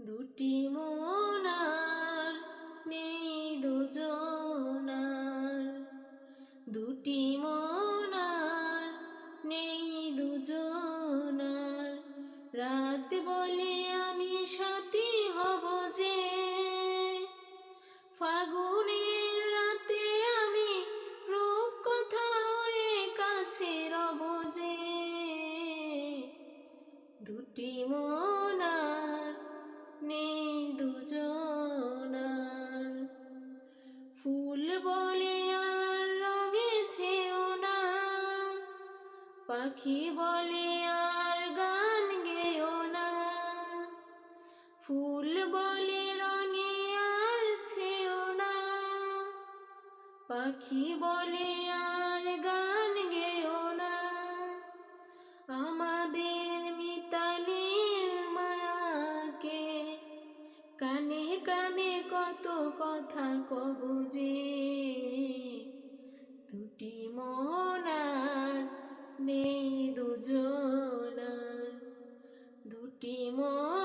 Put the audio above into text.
দুটি মনার নেই দুজনার। দুটি মনার নেই দুজনার। রাত বলে আমি সাথী হব যে, ফাগুনের রাতে আমি রূপ কথা কাছে রব যে। দুটি মনার দুজনার। ফুল বলে আর রঙেছেও না। পাখি বলে আর গান গেও না। ফুল বলে রঙে আর ছেও না। পাখি বলে আর গান গেও না। আমাদের কানে কত কথা কব যে দুটি মনার নেই দুজনার। দুটি নেই